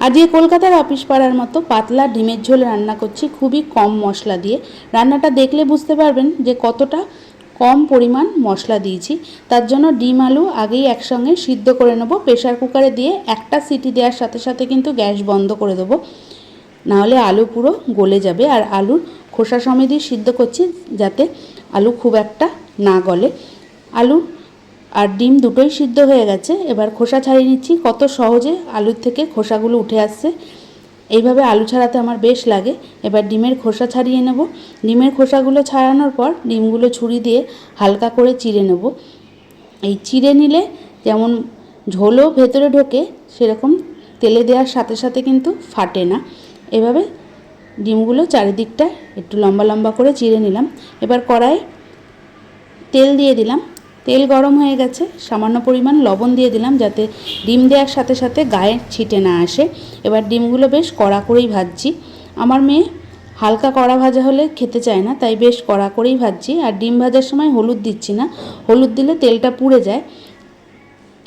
আজকে কলকাতার অফিস পাড়ার মতো পাতলা ডিমের ঝোল রান্না করছি, খুবই কম মশলা দিয়ে। রান্নাটা দেখলে বুঝতে পারবেন যে কতটা কম পরিমাণ মশলা দিয়েছি। তার জন্য ডিম, আলু আগেই একসঙ্গে সিদ্ধ করে নেব। প্রেশার কুকারে দিয়ে একটা সিটি দেওয়ার সাথে সাথে কিন্তু গ্যাস বন্ধ করে দেবো। নাহলে আলু পুরো গলে যাবে। আর আলুর খোসা সমেতই সিদ্ধ করছি যাতে আলু খুব একটা না গলে। আলু আর ডিম দুটোই সিদ্ধ হয়ে গেছে। এবার খোসা ছাড়িয়ে নিচ্ছি। কত সহজে আলুর থেকে খোসাগুলো উঠে আসছে। এইভাবে আলু ছাড়াতে আমার বেশ লাগে। এবার ডিমের খোসা ছাড়িয়ে নেব। ডিমের খোসাগুলো ছাড়ানোর পর ডিমগুলো ছুরি দিয়ে হালকা করে চিড়ে নেব। এই চিড়ে নিলে যেমন ঝোলও ভেতরে ঢোকে, সেরকম তেলে দেওয়ার সাথে সাথে কিন্তু ফাটে না। এভাবে ডিমগুলো চারিদিকটা একটু লম্বা লম্বা করে চিড়ে নিলাম। এবার কড়াই তেল দিয়ে দিলাম। তেল গরম হয়ে গেছে, সামান্য পরিমাণ লবণ দিয়ে দিলাম যাতে ডিম দেওয়ার সাথে সাথে গায়ে ছিটে না আসে। এবার ডিমগুলো বেশ কড়া করেই ভাজছি। আমার মেয়ে হালকা কড়া ভাজা হলে খেতে চায় না, তাই বেশ কড়া করেই ভাজছি। আর ডিম ভাজার সময় হলুদ দিচ্ছি না, হলুদ দিলে তেলটা পুড়ে যায়।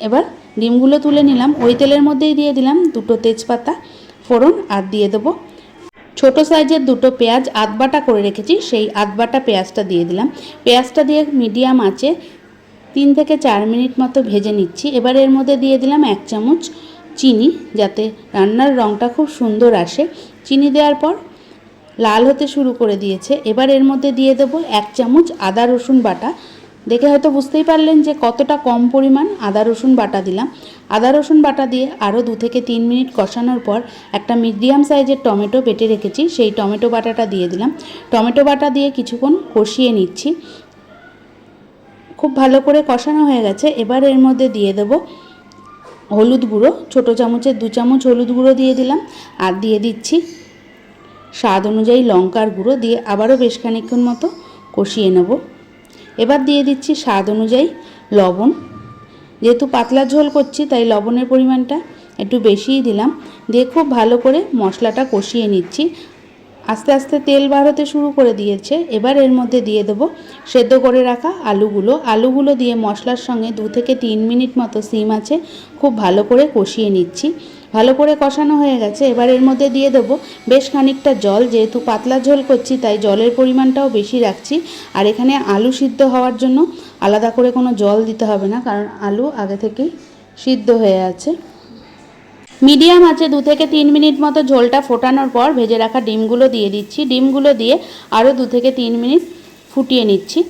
এবার ডিমগুলো তুলে নিলাম। ওই তেলের মধ্যেই দিয়ে দিলাম দুটো তেজপাতা, ফোড়ন আর দিয়ে দেবো। ছোট সাইজের দুটো পেঁয়াজ আধবাটা করে রেখেছি, সেই আধবাটা পেঁয়াজটা দিয়ে দিলাম। পেঁয়াজটা দিয়ে মিডিয়াম আঁচে তিন থেকে চার মিনিট মতো ভেজে নিচ্ছি। এবার এর মধ্যে দিয়ে দিলাম এক চামচ চিনি, যাতে রান্নার রঙটা খুব সুন্দর আসে। চিনি দেওয়ার পর লাল হতে শুরু করে দিয়েছে। এবার এর মধ্যে দিয়ে দেবো এক চামচ আদা রসুন বাটা। দেখে হয়তো বুঝতেই পারলেন যে কতটা কম পরিমাণ আদা রসুন বাটা দিলাম। আদা রসুন বাটা দিয়ে আরও দু থেকে তিন মিনিট কষানোর পর একটা মিডিয়াম সাইজের টমেটো বেটে রেখেছি। সেই টমেটো বাটাটা দিয়ে দিলাম। টমেটো বাটা দিয়ে কিছুক্ষণ কষিয়ে নিচ্ছি। খুব ভালো করে কষানো হয়ে গেছে। এবার এর মধ্যে দিয়ে দেব হলুদ গুঁড়ো। ছোটো চামচের দু চামচ হলুদ গুঁড়ো দিয়ে দিলাম। আর দিয়ে দিচ্ছি স্বাদ অনুযায়ী লঙ্কার গুঁড়ো। দিয়ে আবারও বেশ খানিক্ষণ মতো কষিয়ে নেব। এবার দিয়ে দিচ্ছি স্বাদ অনুযায়ী লবণ। যেহেতু পাতলা ঝোল করছি, তাই লবণের পরিমাণটা একটু বেশিই দিলাম। দিয়ে খুব ভালো করে মশলাটা কষিয়ে নিচ্ছি। আস্তে আস্তে তেল বার হতে শুরু করে দিয়েছে। এবার এর মধ্যে দিয়ে দেবো সেদ্ধ করে রাখা আলুগুলো। আলুগুলো দিয়ে মশলার সঙ্গে দু থেকে তিন মিনিট মতো সিম আছে। খুব ভালো করে কষিয়ে নিচ্ছি। ভালো করে কষানো হয়ে গেছে। এবার এর মধ্যে দিয়ে দেবো বেশ খানিকটা জল। যেহেতু পাতলা ঝোল করছি, তাই জলের পরিমাণটাও বেশি রাখছি। আর এখানে আলু সিদ্ধ হওয়ার জন্য আলাদা করে কোনো জল দিতে হবে না, কারণ আলু আগে থেকেই সিদ্ধ হয়ে আছে। মিডিয়াম আছে, দু থেকে তিন মিনিট মতো ঝোলটা ফোটানোর পর ভেজে রাখা ডিমগুলো দিয়ে দিচ্ছি। ডিমগুলো দিয়ে আরও দু থেকে তিন মিনিট ফুটিয়ে নিচ্ছি।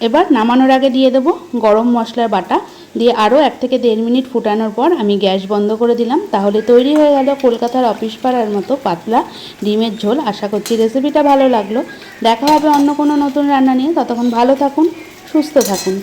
এবার নামানোর আগে দিয়ে দেবো গরম মশলার বাটা। দিয়ে আরও এক থেকে দেড় মিনিট ফুটানোর পর আমি গ্যাস বন্ধ করে দিলাম। তাহলে তৈরি হয়ে গেল কলকাতার অফিস পাড়ার মতো পাতলা ডিমের ঝোল। আশা করছি রেসিপিটা ভালো লাগল। দেখা হবে অন্য কোনো নতুন রান্না নিয়ে। ততক্ষণ ভালো থাকুন, সুস্থ থাকুন।